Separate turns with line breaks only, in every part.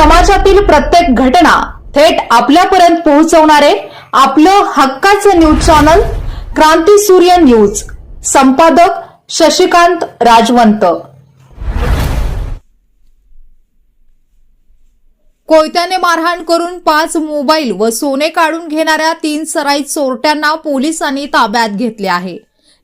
समाजातील प्रत्येक घटना थेट आपल्यापर्यंत पोहोचवणारे आपलं हक्काचं न्यूज चॅनल क्रांती सूर्य न्यूज. संपादक शशिकांत राजवंत. कोयत्याने मारहाण करून पाच मोबाईल व सोने काढून घेणाऱ्या तीन सराई चोरट्यांना पोलिसांनी ताब्यात घेतले आहे.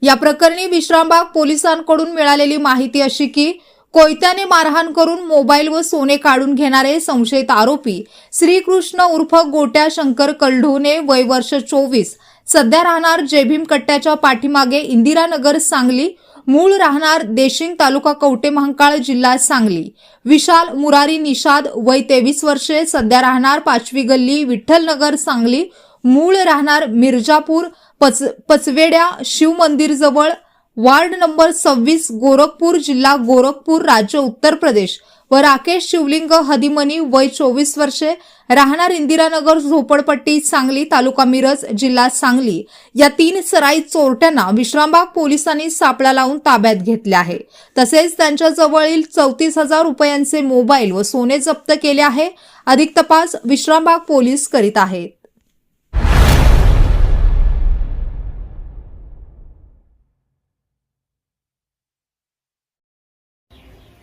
या प्रकरणी विश्रामबाग पोलिसांकडून मिळालेली माहिती अशी की कोयत्याने मारहाण करून मोबाईल व सोने काढून घेणारे संशयित आरोपी श्रीकृष्ण उर्फ गोट्या शंकर कलढोने वय वर्ष चोवीस सध्या राहणार जेभीम कट्ट्याच्या पाठीमागे इंदिरानगर सांगली मूळ राहणार देशिंग तालुका कवटे महांकाळ जिल्हा सांगली. विशाल मुरारी निषाद वय तेवीस वर्षे सध्या राहणार पाचवी गल्ली विठ्ठलनगर सांगली मूळ राहणार मिर्जापूर पच पचवेड्या शिवमंदिरजवळ वार्ड नंबर सव्वीस गोरखपूर जिल्हा गोरखपूर राज्य उत्तर प्रदेश. व राकेश शिवलिंग हदिमनी वय चोवीस वर्षे. राहणार इंदिरानगर झोपडपट्टी सांगली तालुका मिरज जिल्हा सांगली. या तीन सराई चोरट्यांना विश्रामबाग पोलिसांनी सापळा लावून ताब्यात घेतले आहे. तसेच त्यांच्या जवळील चौतीस हजार रुपयांचे मोबाईल व सोने जप्त केले आहे. अधिक तपास विश्रामबाग पोलीस करीत आहेत.